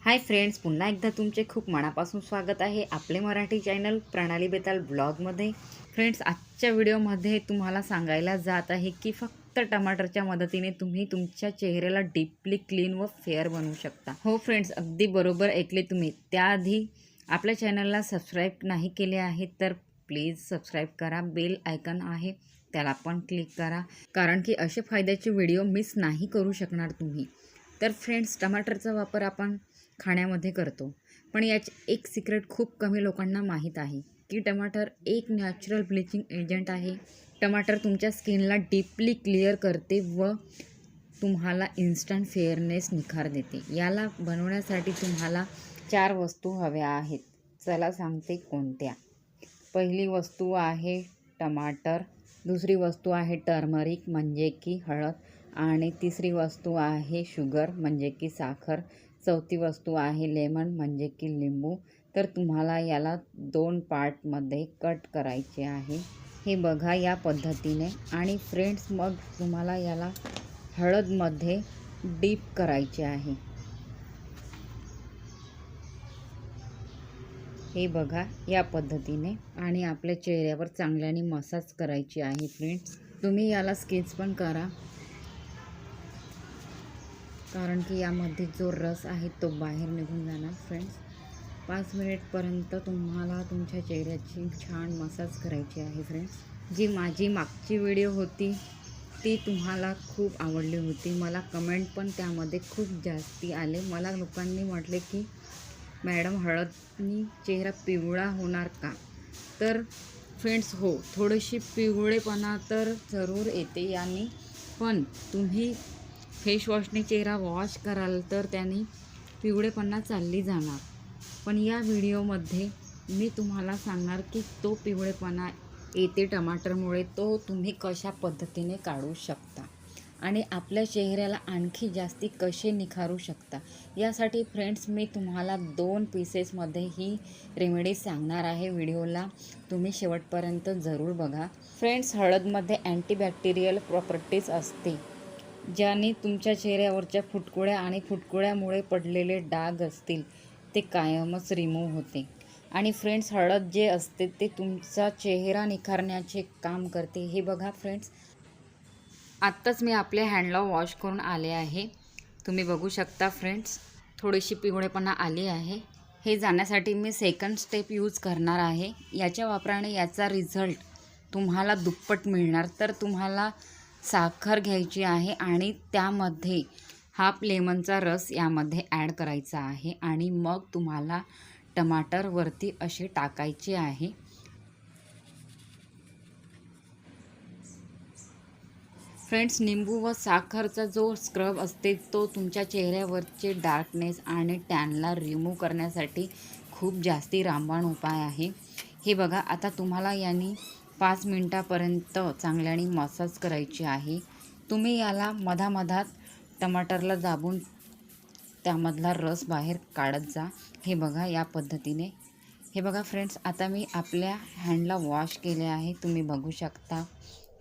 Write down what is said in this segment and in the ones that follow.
Hi friends पुन्हा एकदा तुमचे खूप मनापासून स्वागत आहे आपले मराठी चॅनल प्रणाली बेताल ब्लॉगमध्ये. फ्रेंड्स आजच्या व्हिडिओमध्ये तुम्हाला सांगायला जात आहे की फक्त टमाटरच्या मदतीने तुम्ही तुमच्या चेहऱ्याला डीपली क्लीन व फेअर बनवू शकता. हो फ्रेंड्स अगदी बरोबर ऐकले तुम्ही. त्याआधी आपल्या चॅनलला सबस्क्राईब नाही केले आहे तर प्लीज सबस्क्राईब करा. बेल आयकन आहे. त्याला पण क्लिक करा. कारण की असे फायद्याचे व्हिडिओ मिस नाही करू शकणार तुम्ही. तर फ्रेंड्स टमाटरचा वापर आपण खाण्यामध्ये करतो. पण याचे एक सिक्रेट खूप कमी लोकांना माहीत आहे की टमाटर एक नॅचरल ब्लिचिंग एजंट आहे. टमाटर तुमच्या स्किनला डीपली क्लिअर करते व तुम्हाला इन्स्टंट फेअरनेस निखार देते. याला बनवण्यासाठी तुम्हाला चार वस्तू हव्या आहेत. चला सांगते कोणत्या. पहिली वस्तू आहे टमाटर. दुसरी वस्तू आहे टर्मरिक म्हणजे की हळद. आणि तिसरी वस्तू आहे शुगर म्हणजे की साखर. चौथी वस्तू आहे लेमन म्हणजे की लिंबू. तर तुम्हाला याला दोन पार्टमध्ये कट करायचे आहे. हे बघा या पद्धतीने. आणि फ्रेंड्स मग तुम्हाला याला हळदमध्ये डीप करायचे आहे. हे बघा या पद्धतीने. आणि आपल्या चेहऱ्यावर चांगल्याने मसाज करायची आहे फ्रेंड्स तुम्ही याला स्केच पण करा. कारण की यामध्ये जो रस आहे तो बाहेर निघून जाणार फ्रेंड्स पाच मिनिटपर्यंत तुम्हाला तुमच्या चेहऱ्याची छान मसाज करायची आहे फ्रेंड्स जी माझी मागची व्हिडिओ होती ती तुम्हाला खूप आवडली होती. मला कमेंट पण त्यामध्ये खूप जास्ती आले. मला लोकांनी म्हटले की मॅडम हळदनी चेहरा पिवळा होणार का? तर फ्रेंड्स हो थोडीशी पिवळेपणा तर जरूर येते याने. पण तुम्ही फेसवॉशने चेहरा वॉश कराल तर त्याने पिवळेपणा चालली जाणार. पण या व्हिडिओमध्ये मी तुम्हाला सांगणार की तो पिवळेपणा येते टमाटरमुळे तो तुम्ही कशा पद्धतीने काढू शकता. आणि आपल्या चेहऱ्याला आणखी जास्ती कसे निखारू शकता? यासाठी फ्रेंड्स मी तुम्हाला दोन पीसेसमध्ये ही रेमेडी सांगणार आहे. व्हिडिओला तुम्ही शेवटपर्यंत जरूर बघा. फ्रेंड्स हळदमध्ये अँटीबॅक्टेरियल प्रॉपर्टीज असते ज्याने तुमच्या चेहऱ्यावरच्या फुटकुळ्या आणि फुटकुळ्यामुळे पडलेले डाग असतील ते कायमच रिमूव्ह होते. आणि फ्रेंड्स हळद जे असते ते तुमचा चेहरा निखारण्याचे काम करते. हे बघा फ्रेंड्स आत्ताच मी आपले हँडला वॉश करून आले आहे. तुम्ही बघू शकता फ्रेंड्स थोडीशी पिवळेपणा आली आहे. हे जाण्यासाठी मी सेकंड स्टेप यूज करणार आहे. याच्या वापराने याचा रिझल्ट तुम्हाला दुप्पट मिळणार. तर तुम्हाला साखर घ्यायची आहे आणि त्यामध्ये हाफ लेमनचा रस यामध्ये ॲड करायचा आहे. आणि मग तुम्हाला टमाटरवरती असे टाकायचे आहे. फ्रेंड्स निंबू व साखरचा जो स्क्रब असते तो तुमच्या चेहऱ्यावरचे डार्कनेस आणि टॅनला रिमूव्ह करण्यासाठी खूप जास्ती रामबाण उपाय आहे. हे बघा आता तुम्हाला यांनी पाच मिनटापर्यंत चांगल्याने मसाज करायची आहे. तुम्ही याला मधामधात टमाटरला दाबून त्यामधला रस बाहेर काढत जा. हे बघा या पद्धतीने. हे बघा फ्रेंड्स आता मी आपल्या हँडला वॉश केले आहे. तुम्ही बघू शकता.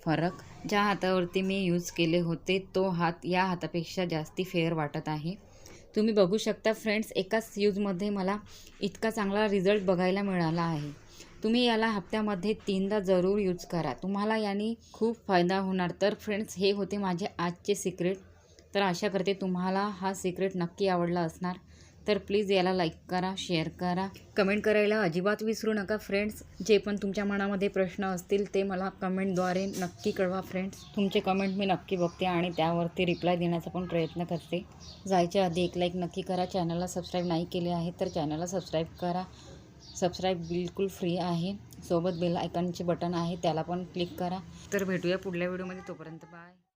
फरक. ज्या हातावरती मी यूज केले होते तो हात या हातापेक्षा जास्ती फेअर वाटत आहे. तुम्ही बघू शकता फ्रेंड्स एकाच यूजमध्ये मला इतका चांगला रिझल्ट बघायला मिळाला आहे. तुम्ही याला हप्त्यामध्ये तीनदा जरूर यूज करा. तुम्हाला याने खूप फायदा होणार. तर फ्रेंड्स हे होते माझे आजचे सिक्रेट तर आशा करते तुम्हाला हा सिक्रेट नक्की आवडला असणार. तर प्लीज याला लाईक करा शेअर करा. कमेंट करायला अजिबात विसरू नका फ्रेंड्स जे पण तुमच्या मनामध्ये प्रश्न असतील ते मला कमेंटद्वारे नक्की कळवा फ्रेंड्स तुमचे कमेंट मी नक्की बघते आणि त्यावरती रिप्लाय देण्याचा पण प्रयत्न करते. जायच्या आधी एक लाईक नक्की करा. चॅनलला सबस्क्राईब नाही केले आहे तर चॅनलला सबस्क्राईब करा. सबस्क्राईब बिलकुल फ्री आहे. सोबत बेल आयकॉनचे बटन आहे त्याला पण क्लिक करा. तर भेटूया पुढल्या व्हिडिओमध्ये तोपर्यंत बाय